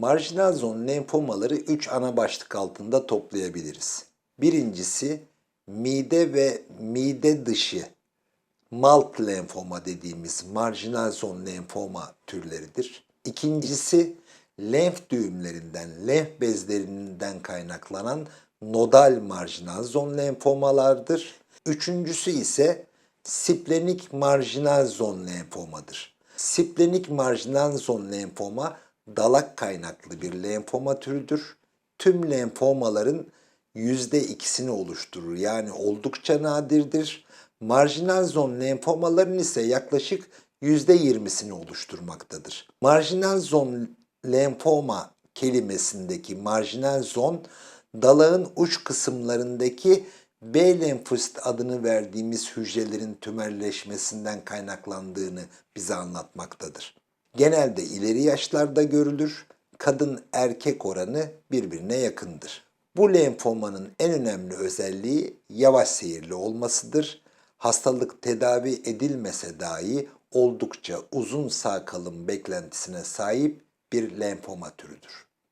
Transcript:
Marjinal zon lenfomaları 3 ana başlık altında toplayabiliriz. Birincisi mide ve mide dışı malt lenfoma dediğimiz marjinal zon lenfoma türleridir. İkincisi lenf düğümlerinden, lenf bezlerinden kaynaklanan nodal marjinal zon lenfomalardır. Üçüncüsü ise splenik marjinal zon lenfomadır. Splenik marjinal zon lenfoma dalak kaynaklı bir lenfoma türüdür. Tüm lenfomaların %2'sini oluşturur. Yani oldukça nadirdir. Marjinal zon lenfomaların ise yaklaşık %20'sini oluşturmaktadır. Marjinal zon lenfoma kelimesindeki marjinal zon dalağın uç kısımlarındaki B lenfosit adını verdiğimiz hücrelerin tümerleşmesinden kaynaklandığını bize anlatmaktadır. Genelde ileri yaşlarda görülür. Kadın erkek oranı birbirine yakındır. Bu lenfomanın en önemli özelliği yavaş seyirli olmasıdır. Hastalık tedavi edilmese dahi oldukça uzun sağ kalım beklentisine sahip bir lenfoma türüdür.